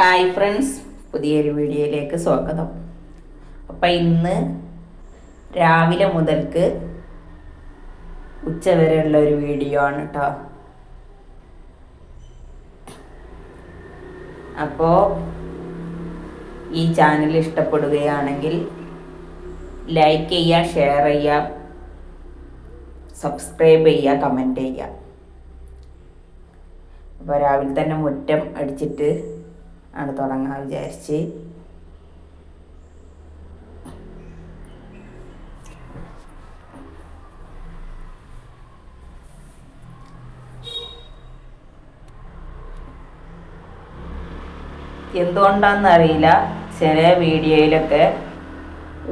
Hi friends പുതിയൊരു വീഡിയോയിലേക്ക് സ്വാഗതം. അപ്പം ഇന്ന് രാവിലെ മുതൽക്ക് ഉച്ച വരെയുള്ള ഒരു വീഡിയോ ആണ് കേട്ടോ അപ്പോൾ ഈ ചാനൽ ഇഷ്ടപ്പെടുകയാണെങ്കിൽ ലൈക്ക് ചെയ്യുക ഷെയർ ചെയ്യുക സബ്സ്ക്രൈബ് ചെയ്യുക കമന്റ് ചെയ്യുക അപ്പോൾ രാവിലെ തന്നെ മുറ്റം അടിച്ചിട്ട് ആണ് തുടങ്ങാൻ വിചാരിച്ച്. എന്തുകൊണ്ടാണെന്നറിയില്ല ചില വീഡിയോയിലൊക്കെ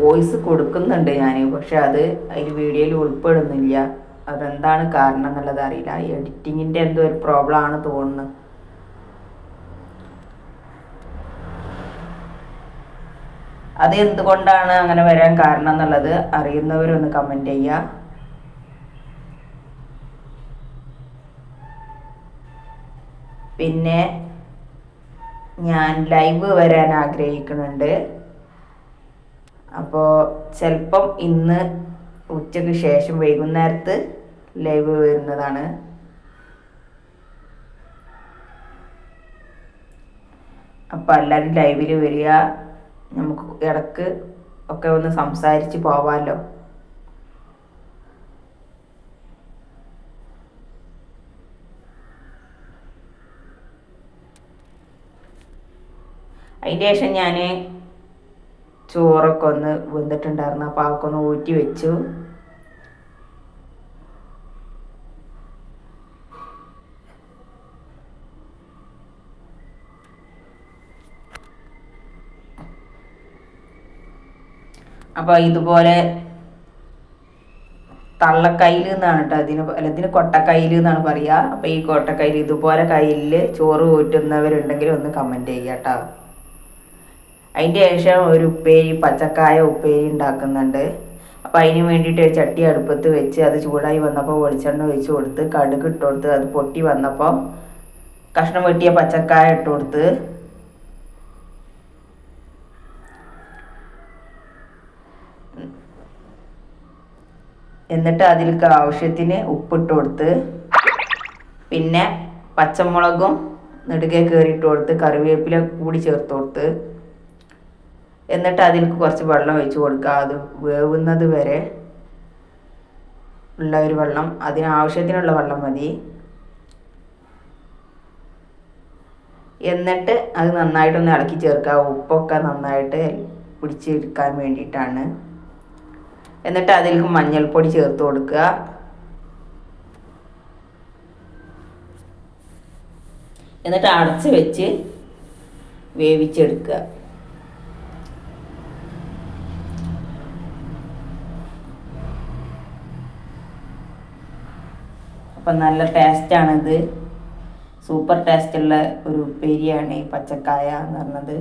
വോയിസ് കൊടുക്കുന്നുണ്ട് ഞാൻ പക്ഷെ അത് അതിൽ വീഡിയോയിൽ ഉൾപ്പെടുന്നില്ല. അതെന്താണ് കാരണം എന്നുള്ളത് അറിയില്ല എഡിറ്റിങ്ങിന്റെ എന്തോ ഒരു പ്രോബ്ലം ആണ് തോന്നുന്നു. അത് എന്തുകൊണ്ടാണ് അങ്ങനെ വരാൻ കാരണം എന്നുള്ളത് അറിയുന്നവരൊന്ന് കമന്റ് ചെയ്യുക. പിന്നെ ഞാൻ ലൈവ് വരാൻ ആഗ്രഹിക്കുന്നുണ്ട്. അപ്പോൾ ചിലപ്പം ഇന്ന് ഉച്ചയ്ക്ക് ശേഷം വൈകുന്നേരത്ത് ലൈവ് വരുന്നതാണ്. അപ്പോൾ എല്ലാവരും ലൈവിൽ വരിക. നമുക്ക് ഇടയ്ക്ക് ഒക്കെ ഒന്ന് സംസാരിച്ച് പോവാമല്ലോ അതിന്റെ ശേഷം ഞാൻ ചോറൊക്കെ ഒന്ന് വെന്തിട്ടുണ്ടായിരുന്നു. അപ്പോൾ അതൊക്കെ ഒന്ന് ഊറ്റി വെച്ചു. അപ്പോൾ ഇതുപോലെ തള്ളക്കയിൽ എന്നാണ് കേട്ടോ അതിന് അല്ലെങ്കിൽ കൊട്ടക്കയിൽ എന്നാണ് പറയുക അപ്പോൾ ഈ കൊട്ടക്കയിൽ ഇതുപോലെ കയ്യിൽ ചോറ് കൂറ്റുന്നവരുണ്ടെങ്കിൽ ഒന്ന് കമന്റ് ചെയ്യുക കേട്ടോ അതിന്റെ ശേഷം ഒരു ഉപ്പേരി പച്ചക്കായ ഉപ്പേരി ഉണ്ടാക്കുന്നുണ്ട്. അപ്പോൾ അതിന് വേണ്ടിയിട്ട് ഒരു ചട്ടി അടുപ്പത്ത് വെച്ച് അത് ചൂടായി വന്നപ്പോൾ വെളിച്ചെണ്ണ ഒഴിച്ച് കൊടുത്ത് കടുക് ഇട്ട് കൊടുത്ത് അത് പൊട്ടി വന്നപ്പോൾ കഷ്ണം വെട്ടിയ പച്ചക്കായ ഇട്ട് കൊടുത്ത് എന്നിട്ട് അതിലേക്ക് ആവശ്യത്തിന് ഉപ്പിട്ട് കൊടുത്ത് പിന്നെ പച്ചമുളകും നെടുകെ കയറിയിട്ട് കൊടുത്ത് കറിവേപ്പില കൂടി ചേർത്ത് കൊടുത്ത് എന്നിട്ട് അതിലേക്ക് കുറച്ച് വെള്ളം ഒഴിച്ച് കൊടുക്കുക. അത് വേവുന്നത് വരെ ഉള്ള ഒരു വെള്ളം അതിനാവശ്യത്തിനുള്ള വെള്ളം മതി. എന്നിട്ട് അത് നന്നായിട്ടൊന്ന് ഇളക്കി ചേർക്കുക. ഉപ്പൊക്കെ നന്നായിട്ട് പിടിച്ചെടുക്കാൻ വേണ്ടിയിട്ടാണ്. എന്നിട്ട് അതിലേക്ക് മഞ്ഞൾപ്പൊടി ചേർത്ത് കൊടുക്കുക. എന്നിട്ട് അടച്ച് വെച്ച് വേവിച്ചെടുക്കുക. അപ്പം നല്ല ടേസ്റ്റാണിത്. സൂപ്പർ ടേസ്റ്റുള്ള ഒരു ഉപ്പേരിയാണ് ഈ പച്ചക്കായ എന്ന് പറഞ്ഞത്.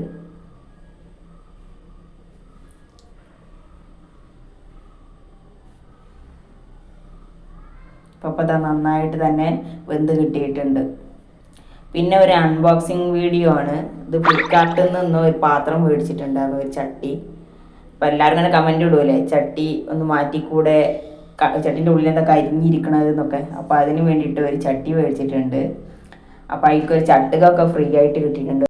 അപ്പോൾ നന്നായിട്ട് തന്നെ വെന്ത് കിട്ടിയിട്ടുണ്ട്. പിന്നെ ഒരു അൺബോക്സിങ് വീഡിയോ ആണ്. ഇത് ഫ്ലിപ്കാർട്ടിൽ നിന്ന് ഒരു പാത്രം മേടിച്ചിട്ടുണ്ടായിരുന്നു ഒരു ചട്ടി. അപ്പോൾ എല്ലാവരും ഇങ്ങനെ കമന്റ് ഇടുമല്ലേ ചട്ടി ഒന്ന് മാറ്റിക്കൂടെ? ചട്ടിന്റെ ഉള്ളിൽ എന്താ കരിഞ്ഞിരിക്കണത് എന്നൊക്കെ. അപ്പോൾ അതിന് വേണ്ടിയിട്ട് ഒരു ചട്ടി മേടിച്ചിട്ടുണ്ട്. അപ്പോൾ അതിൽക്കൊരു ചട്ടുകൊക്കെ ഫ്രീ ആയിട്ട് കിട്ടിയിട്ടുണ്ട്.